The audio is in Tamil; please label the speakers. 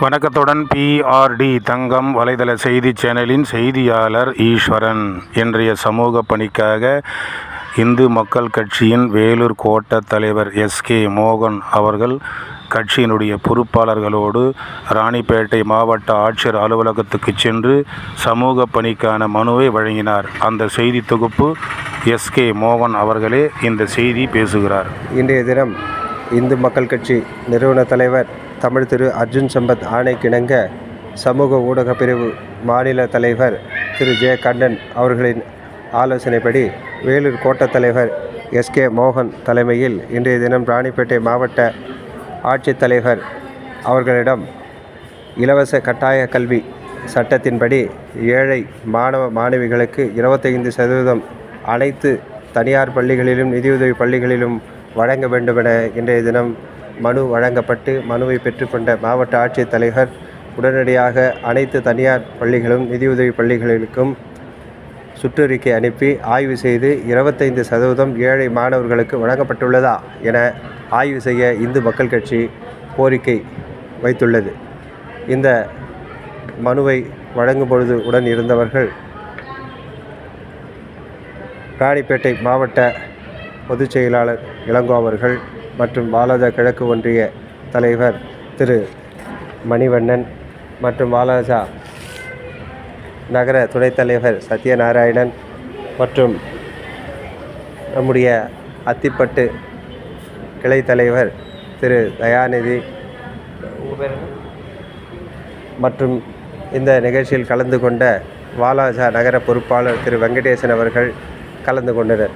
Speaker 1: வணக்கத்துடன் பிஆர்டி தங்கம் வலைதள செய்தி சேனலின் செய்தியாளர் ஈஸ்வரன். இன்றைய சமூக பணிக்காக இந்து மக்கள் கட்சியின் வேலூர் கோட்ட தலைவர் எஸ்கே மோகன் அவர்கள் கட்சியினுடைய பொறுப்பாளர்களோடு ராணிப்பேட்டை மாவட்ட ஆட்சியர் அலுவலகத்துக்கு சென்று சமூக பணிக்கான மனுவை வழங்கினார். அந்த செய்தி தொகுப்பு எஸ்கே மோகன் அவர்களே இந்த செய்தி பேசுகிறார்.
Speaker 2: இன்றைய தினம் இந்து மக்கள் கட்சி நிறுவன தலைவர் தமிழ் திரு அர்ஜுன் சம்பத் ஆணைக்கிணங்க சமூக ஊடக பிரிவு மாநில தலைவர் திரு ஜே கண்ணன் அவர்களின் ஆலோசனைப்படி வேலூர் கோட்டத் தலைவர் எஸ்கே மோகன் தலைமையில் இன்றைய தினம் ராணிப்பேட்டை மாவட்ட ஆட்சித்தலைவர் அவர்களிடம் இலவச கட்டாய கல்வி சட்டத்தின்படி ஏழை மாணவ மாணவிகளுக்கு இருபத்தைந்து சதவீதம் அனைத்து தனியார் பள்ளிகளிலும் நிதியுதவி பள்ளிகளிலும் வழங்க வேண்டுமென இன்றைய தினம் மனு வழங்கப்பட்டு மனுவை பெற்றுக்கொண்ட மாவட்ட ஆட்சித்தலைவர் உடனடியாக அனைத்து தனியார் பள்ளிகளும் நிதியுதவி பள்ளிகளுக்கும் சுற்றறிக்கை அனுப்பி ஆய்வு செய்து இருபத்தைந்து சதவீதம் ஏழை மாணவர்களுக்கு வழங்கப்பட்டுள்ளதா என ஆய்வு செய்ய இந்து மக்கள் கட்சி கோரிக்கை வைத்துள்ளது. இந்த மனுவை வழங்கும் பொழுது உடன் இருந்தவர்கள் ராணிப்பேட்டை மாவட்ட பொதுச் செயலாளர் இளங்கோ அவர்கள் மற்றும் வாலாஜா கிழக்கு ஒன்றிய தலைவர் திரு மணிவண்ணன் மற்றும் வாலாஜா நகர துணைத் தலைவர் சத்யநாராயணன் மற்றும் நம்முடைய அத்திப்பட்டு கிளை தலைவர் திரு தயாநிதி மற்றும் இந்த நிகழ்ச்சியில் கலந்து கொண்ட வாலாஜா நகர பொறுப்பாளர் திரு வெங்கடேசன் அவர்கள் கலந்து கொண்டனர்.